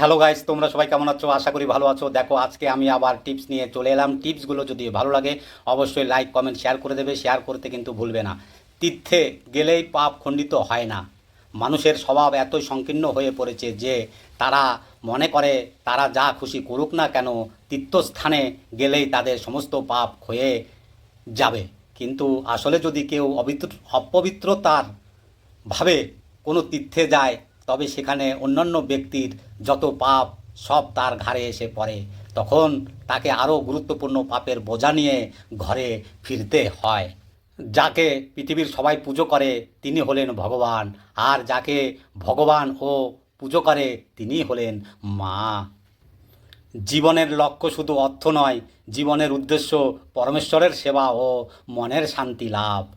Hello guys, তোমরা সবাই কেমন আছো? আশা করি ভালো আছো। দেখো, আজকে আমি আবার টিপস নিয়ে চলে এলাম। টিপসগুলো যদি ভালো লাগে, অবশ্যই লাইক, কমেন্ট, শেয়ার করে দেবে। শেয়ার করতে কিন্তু ভুলবে না। তীর্থে গেলেই পাপ খণ্ডিত হয় না। মানুষের স্বভাব এত সংকীর্ণ হয়ে পড়েছে যে তারা মনে করে, তারা যা খুশি করুক না কেন, তীর্থস্থানে গেলেই তাদের সমস্ত পাপ হয়ে যাবে। কিন্তু আসলে যদি কেউ অপবিত্রতার ভাবে কোনো তীর্থে যায় তবে সেখানে অন্যান্য ব্যক্তির যত পাপ সব তার ঘাড়ে এসে পড়ে। তখন তাকে আরও গুরুত্বপূর্ণ পাপের বোঝা নিয়ে ঘরে ফিরতে হয়। যাকে পৃথিবীর সবাই পুজো করে, তিনি হলেন ভগবান। আর যাকে ভগবান ও পুজো করে, তিনি হলেন মা। জীবনের লক্ষ্য শুধু অর্থ নয়, জীবনের উদ্দেশ্য পরমেশ্বরের সেবা ও মনের শান্তি লাভ।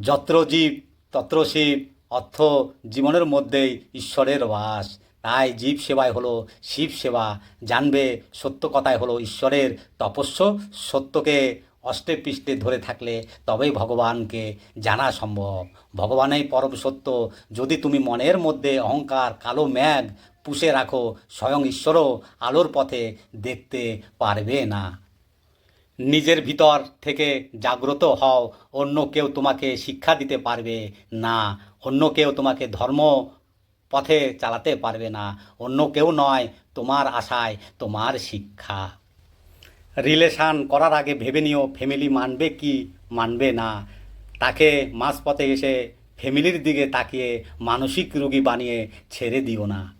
যত্র জীব, তত্র শিব অর্থ জীবনের মধ্যেই ঈশ্বরের বাস। তাই জীব সেবায় হলো শিব সেবা। জানবে সত্য কথায় হলো ঈশ্বরের তপস্য। সত্যকে অষ্টে পৃষ্ঠে ধরে থাকলে তবেই ভগবানকে জানা সম্ভব। ভগবানেই পরম সত্য। যদি তুমি মনের মধ্যে অহংকার, কালো ম্যাগ পুষে রাখো, স্বয়ং ঈশ্বরও আলোর পথে দেখতে পারবে না। নিজের ভিতর থেকে জাগ্রত হও, অন্য কেউ তোমাকে শিক্ষা দিতে পারবে না, অন্য কেউ তোমাকে ধর্ম পথে চালাতে পারবে না, অন্য কেউ নয়, তোমার আশায় তোমার শিক্ষা। রিলেশান করার আগে ভেবে নিও, ফ্যামিলি মানবে কি, মানবে না। তাকে মাঝপথে এসে ফ্যামিলির দিকে তাকিয়ে মানসিক রোগী বানিয়ে ছেড়ে দিও না।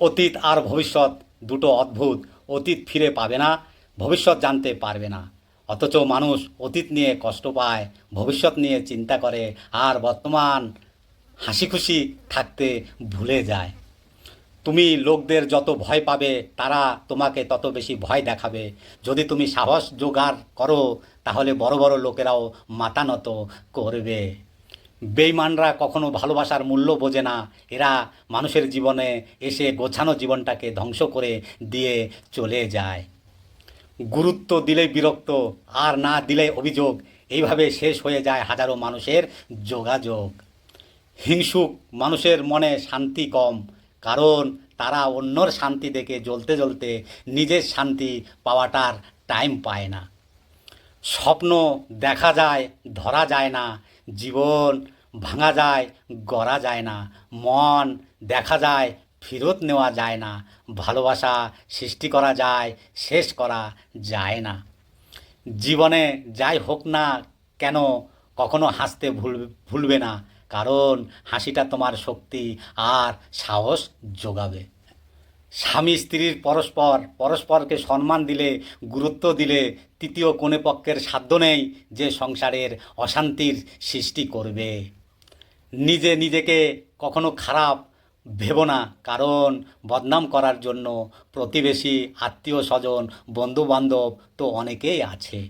অতীত আর ভবিষ্যৎ দুটো অদ্ভুত, অতীত ফিরে পাবে না ভবিষ্যৎ জানতে পারবে না। অথচ মানুষ অতীত নিয়ে কষ্ট পায়, ভবিষ্যৎ নিয়ে চিন্তা করে, আর বর্তমান হাসি খুশি থাকতে ভুলে যায়। তুমি লোকদের যত ভয় পাবে, তারা তোমাকে তত বেশি ভয় দেখাবে। যদি তুমি সাহস জোগাড় করো, তাহলে বড় বড় লোকেরাও মাথা নত করবে। বেইমানরা কখনো ভালোবাসার মূল্য বোঝে না। এরা মানুষের জীবনে এসে গোছানো জীবনটাকে ধ্বংস করে দিয়ে চলে যায়। গুরুত্ব দিলে বিরক্ত, আর না দিলে অভিযোগ। এইভাবে শেষ হয়ে যায় হাজারো মানুষের যোগাযোগ। হিংসুক মানুষের মনে শান্তি কম, কারণ তারা অন্যর শান্তি দেখে জ্বলতে জ্বলতে নিজের শান্তি পাওয়াটার টাইম পায় না। স্বপ্ন দেখা যায়, ধরা যায় না, জীবন ভাঙা যায়, গড়া যায় না, মন দেখা যায় ফেরত নেওয়া যায় না, ভালোবাসা সৃষ্টি করা যায়, শেষ করা যায় না। জীবনে যাই হোক না কেন, কখনো হাসতে ভুল, ভুলবে না, কারণ হাসিটা তোমার শক্তি আর সাহস যোগাবে। স্বামী স্ত্রীর পরস্পর, পরস্পরকে সম্মান দিলে, গুরুত্ব দিলে তৃতীয় কোনে পক্ষের সাধ্য নেই যে সংসারের অশান্তির সৃষ্টি করবে। নিজে নিজেকে কখনো খারাপ ভেবো না। কারণ বদনাম করার জন্য প্রতিবেশী, আত্মীয় স্বজন, বন্ধুবান্ধব তো অনেকেই আছে।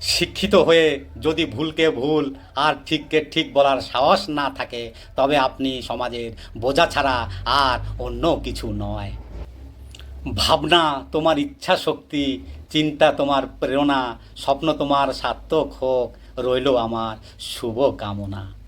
শিক্ষিত হয়ে যদি ভুলকে ভুল আর ঠিককে ঠিক বলার সাহস না থাকে, তবে আপনি সমাজের বোঝা ছাড়া আর অন্য কিছু নয়। ভাবনা তোমার ইচ্ছা শক্তি, চিন্তা তোমার প্রেরণা, স্বপ্ন তোমার সার্থক হোক, রইল আমার শুভ কামনা।